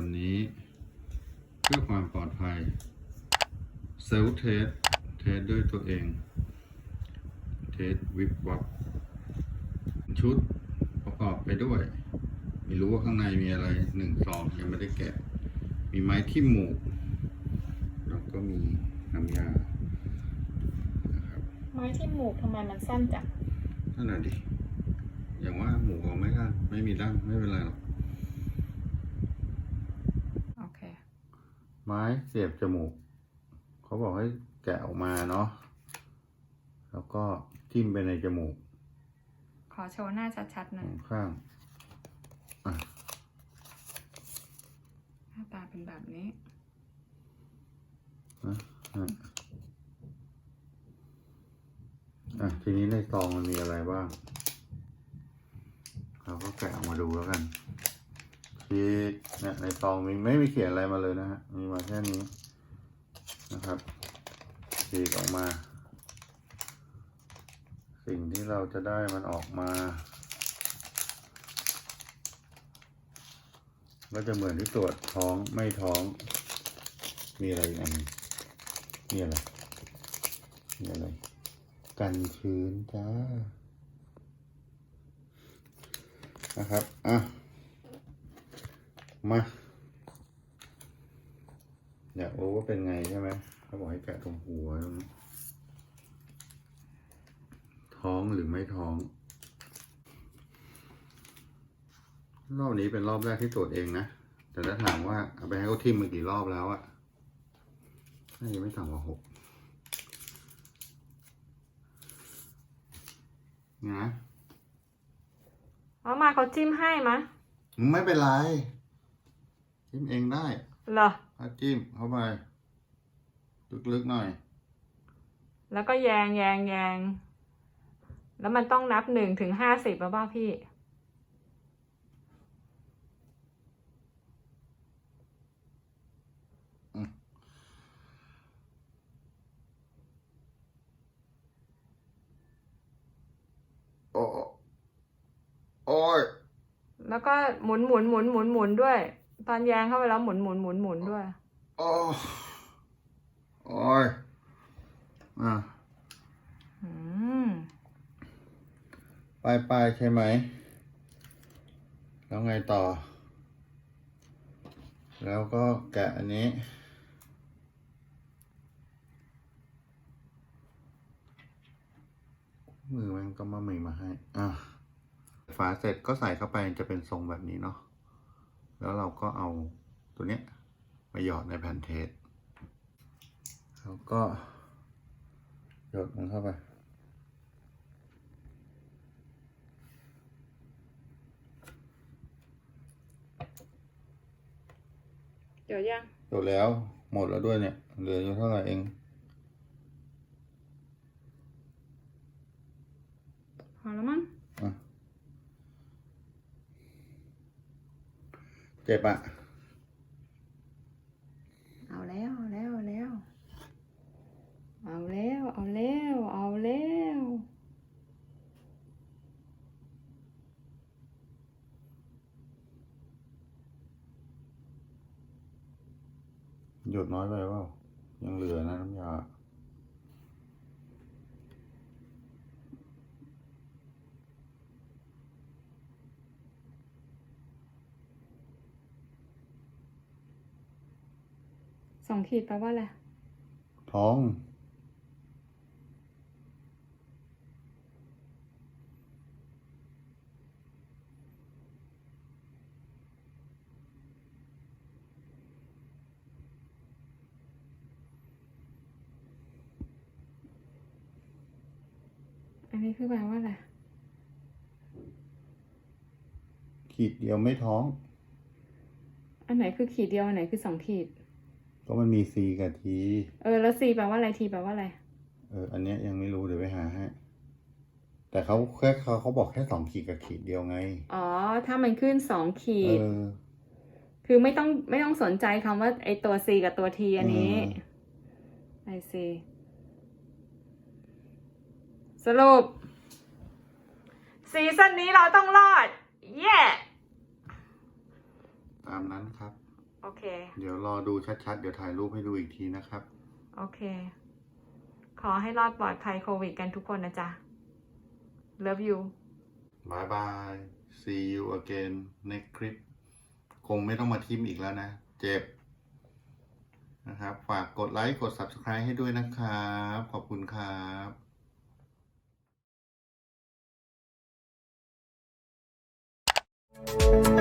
วันนี้เพื่อความปลอดภัยเซลเทสเทสด้วยตัวเอง เทสวิบวับชุดประกอบไปด้วย ไม่รู้ว่าข้างในมีอะไรหนึ่งซองยังไม่ได้แกะ มีไม้ที่หมูก แล้วก็มีน้ำยานะครับไม้ที่หมูกทำไมมันสั้นจังนั่นแหละดิอย่างว่าหมูเอาไม่กันไม่มีดั้งไม่เป็นไรหรอก โอเค ไม้เสียบจมูก เขาบอกให้แกะออกมาเนาะ แล้วก็จิ้มไปในจมูก ขอโชว์หน้าชัดๆหสน่ออยงข้างอะหน้าตาเป็นแบบนี้นะอะอะทีนี้ในซองมันมีอะไรบ้าง เราก็แกะออกมาดูแล้วกัน ที่เนี่ยในซองมีไม่มีเขียนอะไรมาเลยนะฮะ มีมาแค่นี้นะครับฉีกออกมา สิ่งที่เราจะได้มันออกมา ก็จะเหมือนที่ตรวจท้องไม่ท้อง มีอะไรอันนึ่งมีอะไรมีอะไร กันชื้นจ้า นะครับ อะ มา อยากรู้ว่าเป็นไงใช่ไหมเขาบอกให้แกะตรงหัวตรงนี้ท้องหรือไม่ท้อง รอบนี้เป็นรอบแรกที่ตรวจเองนะ แต่ถ้าถามว่าเอาไปให้เขาทิมมากี่รอบแล้วอะน่าจะไม่ต่ำกว่าหกนะเอามาเขาจิ้มให้มะ ไม่เป็นไร จิ้มเองได้เหรอถ้าจิ้มเข้าไปลึกๆหน่อย แล้วก็แยงแยงแยง แล้วมันต้องนับหนึ่งถึงห้าสิบป่ะบ้าพี่ โอ้โอ้ยแล้วก็หมุนหมุนหมุนหมุนหมุนด้วย ตอนแยงเข้าไปแล้วหมุนหมุนหมุนหมุนด้วย โอ้โอ้ยอะอืมปลายปลายใช่ไหม แล้วไงต่อ แล้วก็แกะอันนี้ มือมันก็มาใหม่มาให้ อะฝาเสร็จก็ใส่เข้าไปจะเป็นทรงแบบนี้เนาะ แล้วเราก็เอาตัวเนี้ยมาหยอดในแผ่นเทสแล้วก็หยดมันเข้าไป เดี๋ยวยังจบแล้วหมดแล้วด้วยเนี่ย เหลืออยู่เท่าไหร่เอง พอแล้วมั้ง อะ เจ็บอะ เอาแล้วเอาแล้วเอาแล้ว เอาแล้ว เอาแล้ว เอาแล้ว หยดน้อยไปเปล่ายังเหลือนะน้ำยา สองขีดแปลว่าอะไร ท้อง อันนี้คือแปลว่าอะไร ขีดเดียวไม่ท้อง อันไหนคือขีดเดียว อันไหนคือสองขีด ก็มันมี C กับ T เออแล้วซีแปลว่าอะไรทีแปลว่าอะไร เออ อันเนี้ยยังไม่รู้เดี๋ยวไปหาให้ แต่เขาแค่เขาเขาบอกแค่สองขีดกับขีดเดียวไง อ๋อ ถ้ามันขึ้นสองขีเอดอคือไม่ต้องไม่ต้องสนใจคำว่าไอตัว C กับตัว T อันนี้อืมไอ C สรุปซีซั่นนี้เราต้องรอด เย้ ตามนั้นครับอ โอเค เดี๋ยวรอดูชัดๆ เดี๋ยวถ่ายรูปให้ดูอีกทีนะครับ โอเค ขอให้รอดปลอดภัยโควิดกันทุกคนนะจ๊ะ Love you Bye bye see you again next clip คงไม่ต้องมาทิมอีกแล้วนะ เจ็บ นะครับ ฝากกดไลค์ กด subscribe ให้ด้วยนะครับ ขอบคุณครับうん。